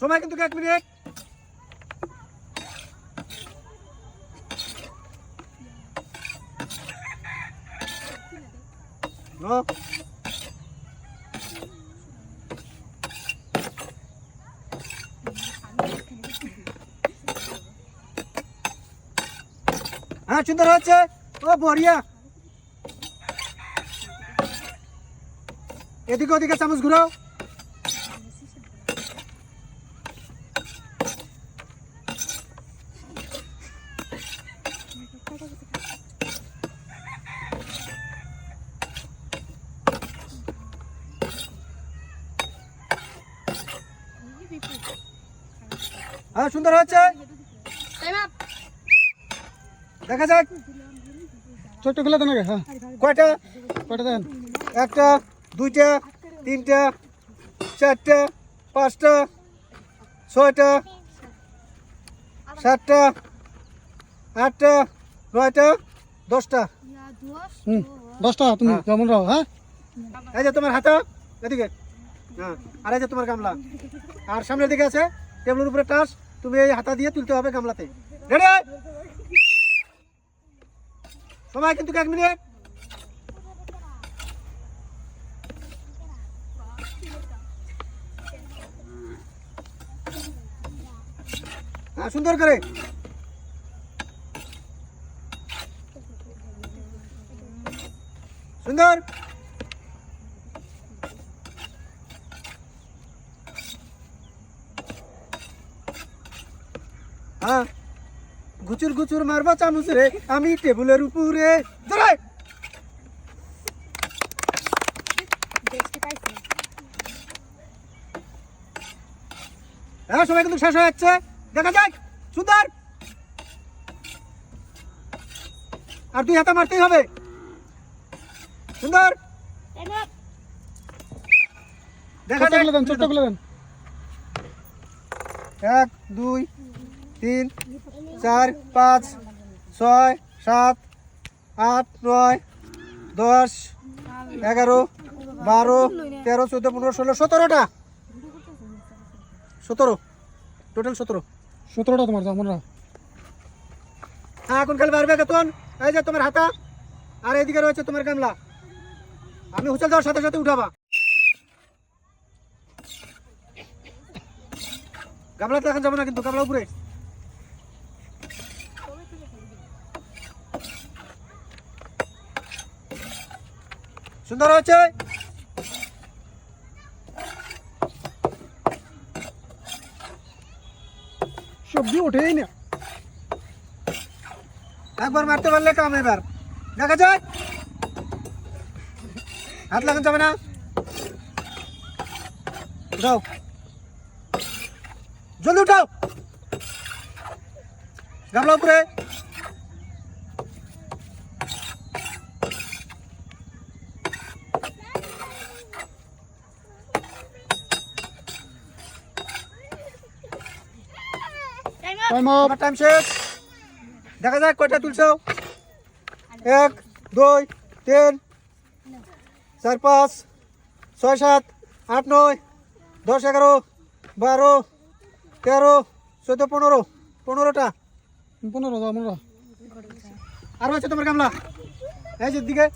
সময় কিন্তু এক মিনিট। হ্যাঁ সুন্দর হচ্ছে ও বড়িয়া। এদিকে ওদিকে চামচ ঘুরাও। হ্যাঁ সুন্দর হচ্ছে দেখা যাক। ছোট্ট খেলে দেন আগে হ্যাঁ। কয়টা? কয়টা দেন? একটা দুইটা তিনটা চারটা পাঁচটা ছয়টা সাতটা আটটা নয়টা দশটা। হুম দশটা তুমি হ্যাঁ। যেমন রাও হ্যাঁ? এই যে তোমার হাতা এদিকে। হ্যাঁ। আর এই যে তোমার গামলা। আর সামনের দিকে আছে, টেবিলের উপরে টাস, তুমি এই হাতা দিয়ে তুলতে হবে গামলাতে। রেডি সময় কিন্তু এক মিনিট। হ্যাঁ সুন্দর করে। সুন্দর। হ্যাঁ গুচুর গুচুর মারবা চামচ রে আমি টেবিলের উপরে। হ্যাঁ সময় কিন্তু শেষ হয়ে যাচ্ছে। দেখা যাক। সুন্দর। আর দুই হাতে মারতেই হবে। সুন্দর। দেখা যাক। ছোট্ট এক দুই তিন চার পাঁচ ছয় সাত আট নয় দশ এগারো বারো তেরো চোদ্দ পনেরো ষোলো সতেরোটা। সতেরো। টোটাল সতেরো। সতেরোটা তোমার যেমন রাও হ্যাঁ এখন খেলে পারবে কেতন এই যে তোমার হাতা আর এদিকে রয়েছে তোমার গামলা। আমি হুচল দেওয়ার সাথে সাথে উঠাবা। গামলাতে এখন যাব না কিন্তু গামলা উপরে। সুন্দর হয়েছে সবজি ওঠেই না একবার মারতে পারলে কাম এবার দেখা যায় হাত লাগান যাবে না উঠাও জলদি উঠাও গামলা উপরে টাইম আপ টাইম শেষ দেখা যাক কয়টা তুলছো। এক, দুই, তিন, চার, পাঁচ, ছয়, সাত, আট, নয়, দশ, এগারো, বারো, তেরো, চোদ্দ, পনেরো। পনেরোটা? পনেরো রাও আরও আছে তোমার গামলা। এই যে দিকে।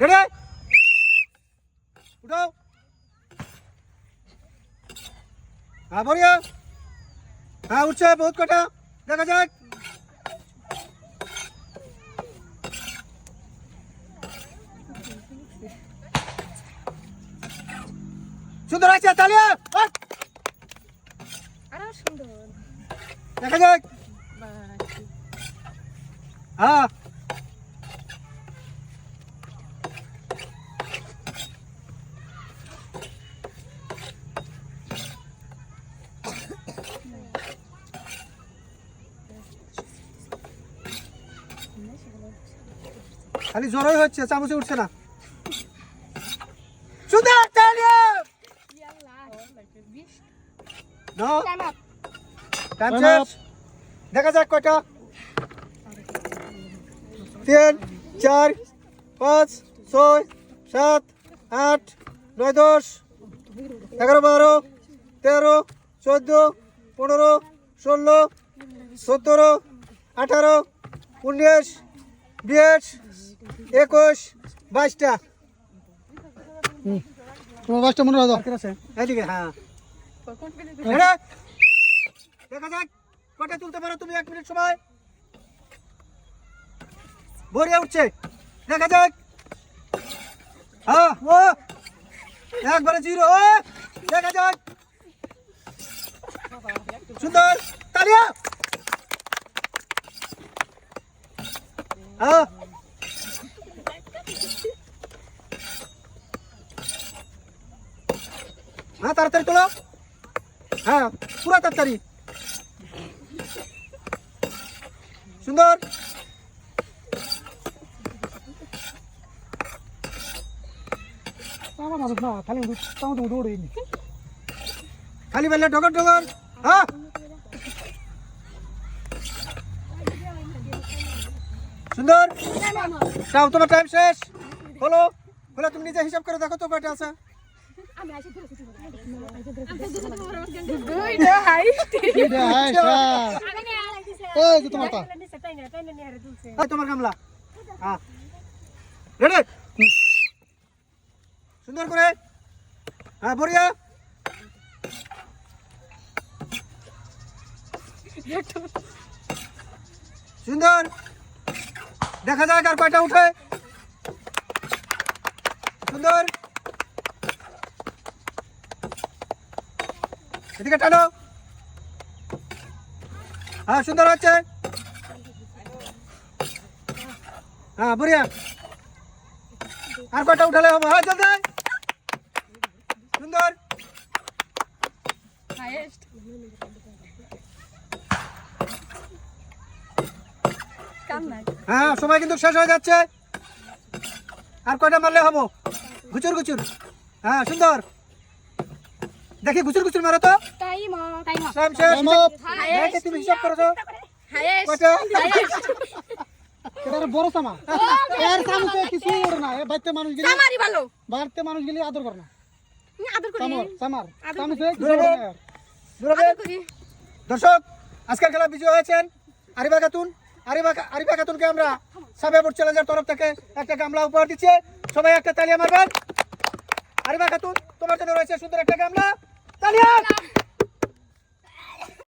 রেডি উঠাও। হ্যাঁ বড়িয়া হ্যাঁ উঠছে বহুত কটা। দেখা যাক। সুন্দর আছে তালিয়া সুন্দর। দেখা যাক। হ্যাঁ। খালি জ্বরই হচ্ছে চামচে উঠছে না. দেখা যাক কয়টা। তিন চার পাঁচ ছয় সাত আট নয় দশ এগারো বারো তেরো চোদ্দ পনেরো ষোলো সতেরো আঠারো উনিশ বিশ একুশ বাইশটা। তোমার বাইশটা মনে রাখো। এদিকে হ্যাঁ। দেখা যাক কটা তুলতে পারো তুমি এক মিনিট সময়। ভরিয়ে উঠছে। দেখা যাক। হ্যাঁ ও একবারে জিরো ও দেখা যাক। সুন্দর তালিয়া হ্যাঁ হ্যাঁ তাড়াতাড়ি তোলো। হ্যাঁ পুরো তাড়াতাড়ি। সুন্দর। খালি বেলে ডগর ডগর হ্যাঁ। সুন্দর। তাও তোমার টাইম শেষ। হলো হলো তুমি নিজে হিসাব করে দেখো তো কয়টা আছে। তোমার গামলা। সুন্দর করে। হ্যাঁ বড়িয়া। সুন্দর। দেখা যাক আর কয়টা উঠে সুন্দর এদিকে টানো হ্যাঁ সুন্দর হচ্ছে হ্যাঁ বড়িয়া আর কয়টা উঠালে হবে হ্যাঁ জলদি সুন্দর হ্যাঁ সময় কিন্তু শেষ হয়ে যাচ্ছে। আর কয়টা মারলে হব? গুচুর গুচুর হ্যাঁ সুন্দর। দেখি গুচুর গুচুর মারো তো। টাইম শেষ Time তুমি হিসাব করেছ বড় সামা এর সামনে কিছু ওর না। এ বাইতে মানুষ গেলে বাড়তে মানুষ গেলে আদর করে না। সামর সামার। দর্শক আজকের খেলা বিজয় হয়েছেন আরিবা খাতুন। আরিবা খাতুনকে আমরা সাবেপুর চ্যালেঞ্জের তরফ থেকে একটা গামলা উপহার দিচ্ছি। সবাই একটা তালিয়া মারবেন। আরিবা খাতুন তোমার জন্য রয়েছে সুন্দর একটা গামলা। তালিয়া!